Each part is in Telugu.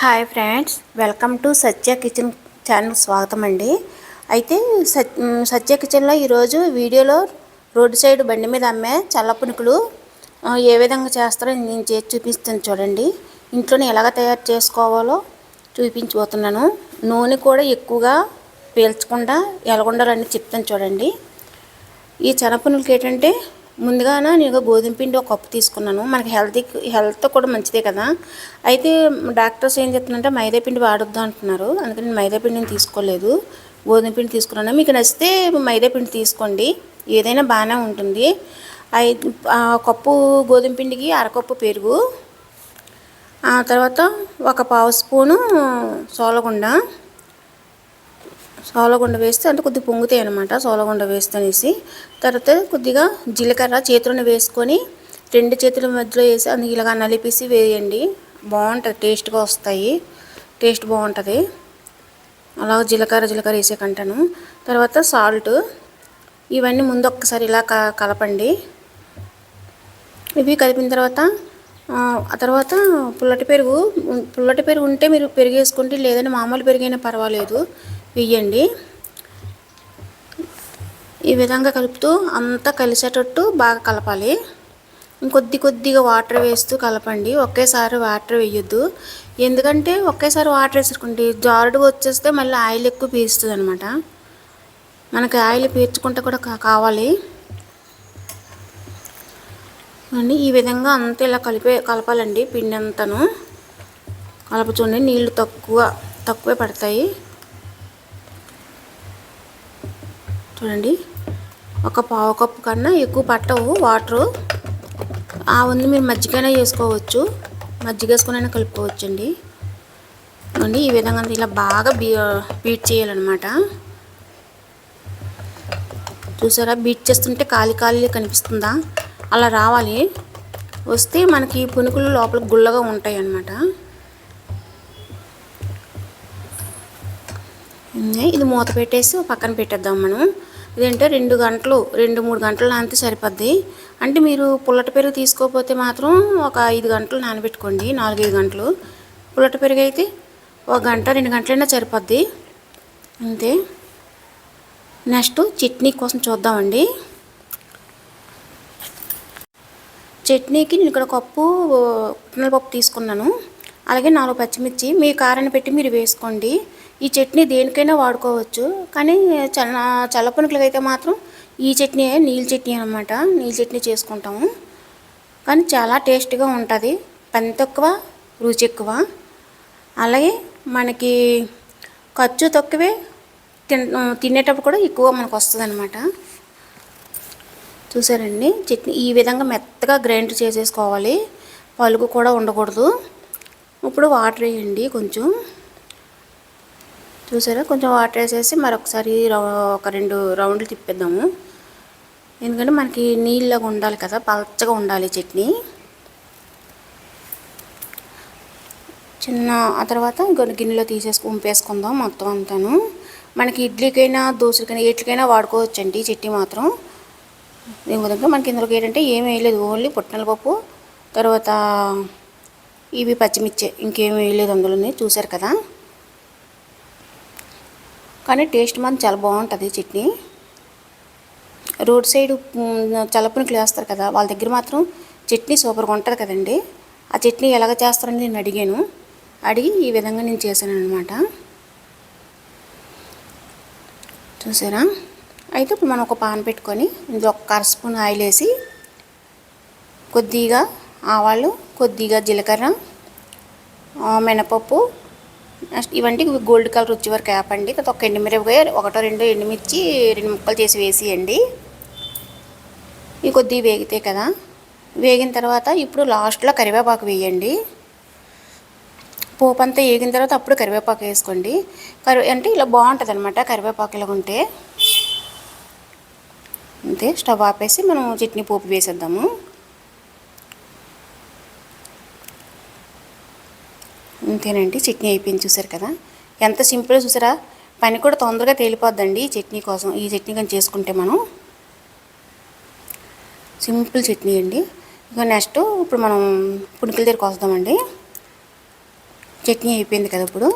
Hi friends welcome to Satya kitchen channel స్వాగతం అండి. అయితే సత్ సత్య కిచెన్లో ఈరోజు వీడియోలో రోడ్డు సైడ్ బండి మీద అమ్మే చల్ల పునుకులు ఏ విధంగా చేస్తారో నేను చేసి చూపిస్తాను చూడండి. ఇంట్లోనే ఎలాగ తయారు చేసుకోవాలో చూపించబోతున్నాను. నూనె కూడా ఎక్కువగా పీల్చకుండా ఎలాగుండాలని చెప్తాను చూడండి. ఈ శనగపునులకి ఏంటంటే ముందుగానే నేను గోధుమ పిండి ఒక కప్పు తీసుకున్నాను. మనకి హెల్తీ హెల్త్ కూడా మంచిదే కదా. అయితే డాక్టర్స్ ఏం చెప్తున్నారంటే మైదా పిండి వాడొద్దు అంటున్నారు. అందుకని నేను మైదా పిండిని తీసుకోలేదు. గోధుమ పిండి తీసుకున్నాను. మీకు నచ్చితే మైదా పిండి తీసుకోండి. ఏదైనా బాగానే ఉంటుంది. ఐ కప్పు గోధుమ పిండికి అరకప్పు పెరుగు. ఆ తర్వాత ఒక పావు స్పూను సోలగుండ. సోలగుండ వేస్తే అంటే కొద్దిగా పొంగుతాయి అనమాట సోలగుండ వేస్తే అనేసి తర్వాత కొద్దిగా జీలకర్ర చేతులను వేసుకొని రెండు చేతుల మధ్యలో వేసి అందుకు ఇలాగ నలిపేసి వేయండి. బాగుంటుంది టేస్ట్గా వస్తాయి. టేస్ట్ బాగుంటుంది. అలా జీలకర్ర జీలకర్ర వేసే కంటాను. తర్వాత సాల్ట్. ఇవన్నీ ముందు ఒక్కసారి ఇలా క కలపండి. ఇవి కలిపిన తర్వాత ఆ తర్వాత పుల్లటి పెరుగు పుల్లటి పెరుగు ఉంటే మీరు పెరుగు వేసుకుంటే లేదని మామూలు పెరుగైనా పర్వాలేదు. వేయండి ఈ విధంగా కలుపుతూ అంతా కలిసేటట్టు బాగా కలపాలి. ఇంకొద్ది కొద్దిగా వాటర్ వేస్తూ కలపండి. ఒకేసారి వాటర్ వేయొద్దు. ఎందుకంటే ఒకేసారి వాటర్ వేసుకుంటే జారుడుగా వచ్చేస్తే మళ్ళీ ఆయిల్ ఎక్కువ పీస్తుంది అనమాట మనకి ఆయిల్ పీల్చుకుంటే కూడా కావాలి. అండి ఈ విధంగా అంతా ఇలా కలిపే కలపాలండి పిండి అంతను. కలప నీళ్ళు తక్కువ తక్కువే పడతాయి. చూడండి. ఒక పావు కప్పు కన్నా ఎక్కువ పట్టవు వాటరు. ఆ ఉంది మీరు మజ్జిగైనా చేసుకోవచ్చు. మజ్జిగ వేసుకునైనా కలుపుకోవచ్చండి. అండి ఈ విధంగా ఇలా బాగా బీ బీట్ చేయాలన్నమాట. చూసారా? బీట్ చేస్తుంటే కాలి కాలి కనిపిస్తుందా? అలా రావాలి. వస్తే మనకి పునుకులు లోపల గుల్లగా ఉంటాయి అన్నమాట ఇది మూత పెట్టేసి పక్కన పెట్టేద్దాం మనం. ఇదంటే రెండు గంటలు రెండు మూడు గంటలు నానితే సరిపోద్ది. అంటే మీరు పుల్లటి పెరుగు తీసుకోకపోతే మాత్రం ఒక ఐదు గంటలు నానబెట్టుకోండి నాలుగైదు గంటలు. పుల్లటి పెరుగు అయితే ఒక గంట రెండు గంటలైనా సరిపోద్ది. అంతే. నెక్స్ట్ చట్నీ కోసం చూద్దామండి. చట్నీకి నేను ఇక్కడ కప్పు పప్పు తీసుకున్నాను. అలాగే నాలుగు పచ్చిమిర్చి మీ కారాన్ని పెట్టి మీరు వేసుకోండి. ఈ చట్నీ దేనికైనా వాడుకోవచ్చు. కానీ చల్ల చల్లపునుకులకి అయితే మాత్రం ఈ చట్నీ నీళ్ళ చట్నీ అనమాట నీళ్ళ చట్నీ చేసుకుంటాము. కానీ చాలా టేస్ట్గా ఉంటుంది. పని తక్కువ రుచి ఎక్కువ అలాగే మనకి ఖర్చు తక్కువే తిన్ తినేటప్పుడు కూడా ఎక్కువ మనకు వస్తుంది అనమాట చూసారండి? చట్నీ ఈ విధంగా మెత్తగా గ్రైండ్ చేసేసుకోవాలి. పలుకు కూడా ఉండకూడదు. ఇప్పుడు వాటర్ వేయండి కొంచెం. చూసారా? కొంచెం వాటర్ వేసేసి మరొకసారి రౌ- ఒక రెండు రౌండ్లు తిప్పేద్దాము. ఎందుకంటే మనకి నీళ్ళగా ఉండాలి కదా పలచగా ఉండాలి చట్నీ. చిన్న ఆ తర్వాత ఇంకొన్ని గిన్నెలో తీసేసి ఉంపేసుకుందాం మొత్తం అంతాను. మనకి ఇడ్లీకైనా దోశలకైనా ఎట్లకైనా వాడుకోవచ్చండి చట్నీ మాత్రం. దీని విధంగా మనకి ఇందులోకి ఏంటంటే ఏమీ వేయలేదు ఓన్లీ పుట్నాల పప్పు తర్వాత ఇవి పచ్చిమిర్చి ఇంకేమీ వేయలేదు అందులోనే చూశారు కదా. కానీ టేస్ట్ మాత్రం చాలా బాగుంటుంది చట్నీ. రోడ్ సైడ్ చల్లపునుకులు వేస్తారు కదా వాళ్ళ దగ్గర మాత్రం చట్నీ సూపర్గా ఉంటుంది కదండి. ఆ చట్నీ ఎలాగ చేస్తారని నేను అడిగాను. అడిగి ఈ విధంగా నేను చేశాను అనమాట చూసారా? అయితే ఇప్పుడు మనం ఒక పాన్ పెట్టుకొని ఇందులో ఒక కర స్పూన్ ఆయిల్ వేసి కొద్దిగా ఆవాలు కొద్దిగా జీలకర్ర మినపప్పు నెక్స్ట్ ఇవన్నీ గోల్డ్ కలర్ వచ్చే వరకు వేపండి తర్వాత ఒక ఎండుమిరపకాయ ఒకటో రెండో ఎండుమిర్చి రెండు ముక్కలు చేసి వేసేయండి. ఇవి కొద్దిగా వేగితే కదా. వేగిన తర్వాత ఇప్పుడు లాస్ట్లో కరివేపాకు వేయండి. పోపు అంతా వేగిన తర్వాత అప్పుడు కరివేపాకు వేసుకోండి. కరి అంటే ఇలా బాగుంటుంది అనమాట కరివేపాకు ఇలా ఉంటే అంతే స్టవ్ ఆపేసి మనం చట్నీ పోపు వేసేద్దాము. అంతేనండి చట్నీ అయిపోయింది చూసారు కదా. ఎంత సింపుల్ చూసారా? పని కూడా తొందరగా తేలిపోద్దండి ఈ చట్నీ కోసం ఈ చట్నీ కానీ చేసుకుంటే మనం. సింపుల్ చట్నీ అండి. ఇక నెక్స్ట్ ఇప్పుడు మనం పుణికల దగ్గరికి వస్తామండి. చట్నీ అయిపోయింది కదా ఇప్పుడు.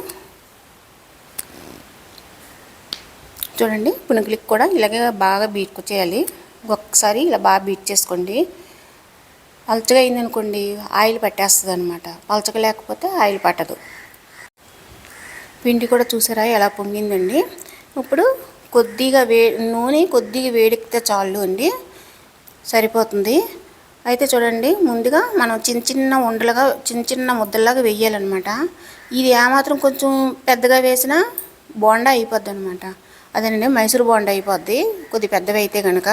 చూడండి పునుగులకి కూడా ఇలాగే బాగా బీట్ చేయాలి ఒక్కసారి ఇలా బాగా బీట్ చేసుకోండి. పలచగా అయిందనుకోండి ఆయిల్ పట్టేస్తుంది అనమాట పలచక లేకపోతే ఆయిల్ పట్టదు. పిండి కూడా చూసారా ఎలా పొంగిందండి? ఇప్పుడు కొద్దిగా వే నూనె కొద్దిగా వేడెక్కితే చాలు అండి. సరిపోతుంది. అయితే చూడండి ముందుగా మనం చిన్న చిన్న ఉండలుగా చిన్న చిన్న ముద్దలాగా వేయాలన్నమాట ఇది ఏమాత్రం కొంచెం పెద్దగా వేసినా బోండా అయిపోద్ది అనమాట అదేనండి మైసూర్ బోండా అయిపోద్ది. కొద్ది పెద్దవి అయితే కనుక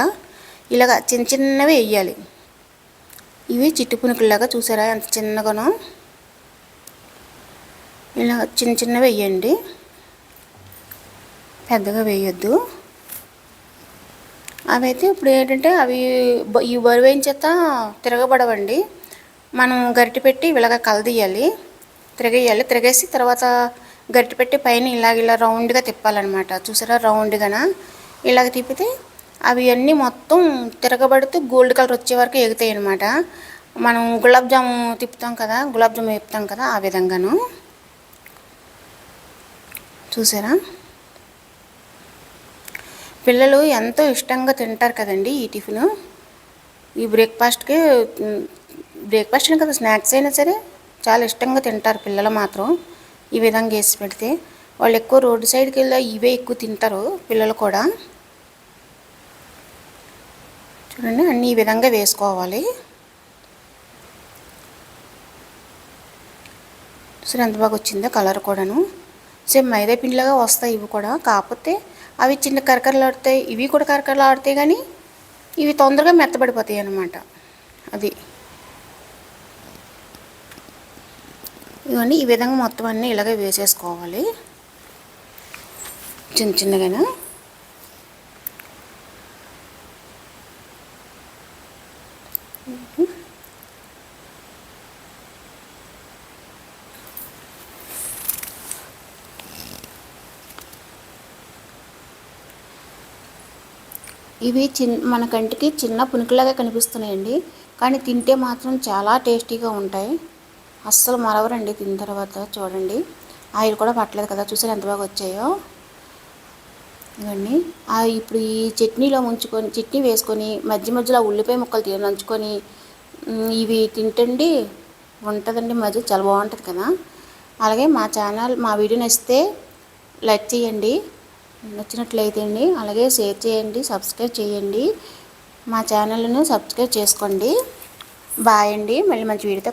ఇలాగ చిన్న చిన్నవి వేయాలి ఇవి చిట్టు పునుకుల్లాగా చూసారా? ఎంత చిన్నగానో. ఇలా చిన్న చిన్నవి వేయండి. పెద్దగా వేయొద్దు. అవి అయితే ఇప్పుడు ఏంటంటే అవి ఈ బరువైన చేత తిరగబడవండి. మనం గరిటె పెట్టి ఇలాగ కలదీయాలి. తిరగేయాలి. తిరగేసి తర్వాత గరిటె పెట్టి పైన ఇలాగ ఇలా రౌండ్గా తిప్పాలన్నమాట. చూసారా? రౌండ్గానా? ఇలాగ తిప్పితే అవి అన్నీ మొత్తం తిరగబడుతూ గోల్డ్ కలర్ వచ్చే వరకు ఎగుతాయి అనమాట మనం గులాబ్ జాము తిప్పుతాం కదా గులాబ్ జాము వేపుతాం కదా ఆ విధంగాను. చూసారా? పిల్లలు ఎంతో ఇష్టంగా తింటారు కదండి ఈ టిఫిన్. ఈ బ్రేక్ఫాస్ట్కి బ్రేక్ఫాస్ట్ కదా స్నాక్స్ అయినా సరే చాలా ఇష్టంగా తింటారు పిల్లలు మాత్రం ఈ విధంగా వేసి పెడితే. వాళ్ళు ఎక్కువ రోడ్డు సైడ్కి వెళ్ళి ఇవే ఎక్కువ తింటారు పిల్లలు కూడా. చూడండి అన్నీ ఈ విధంగా వేసుకోవాలి. సరే ఎంత బాగా వచ్చిందో కలర్ కూడాను. సేమ్ మైదా పిండిలాగా వస్తాయి ఇవి కూడా. కాకపోతే అవి చిన్న కరకరలాడుతాయి ఇవి కూడా కరకరలాడుతాయి కానీ ఇవి తొందరగా మెత్తబడిపోతాయి అన్నమాట. అది. ఇవన్నీ ఈ విధంగా మొత్తం అన్నీ ఇలాగే వేసేసుకోవాలి. చిన్న చిన్నగా ఇవి చిన్ మన కంటికి చిన్న పునుకులాగా కనిపిస్తున్నాయండి. కానీ తింటే మాత్రం చాలా టేస్టీగా ఉంటాయి. అస్సలు మరవరండి తిన్న తర్వాత చూడండి. ఆయిల్ కూడా పట్టలేదు కదా చూసారు ఎంత బాగా వచ్చాయో? ఇవన్నీ ఇప్పుడు ఈ చట్నీలో ముంచుకొని చట్నీ వేసుకొని మధ్య మధ్యలో ఉల్లిపాయ ముక్కలు నంచుకొని ఇవి తింటండి. ఉంటుందండి మధ్య చాలా బాగుంటుంది కదా. అలాగే మా ఛానల్ మా వీడియో నచ్చితే లైక్ చేయండి. నచ్చినట్లయితే అండి అలాగే షేర్ చేయండి సబ్స్క్రైబ్ చేయండి. మా ఛానల్ను సబ్స్క్రైబ్ చేసుకోండి. బాయ్ అండి. మళ్ళీ మంచి వీడియోతో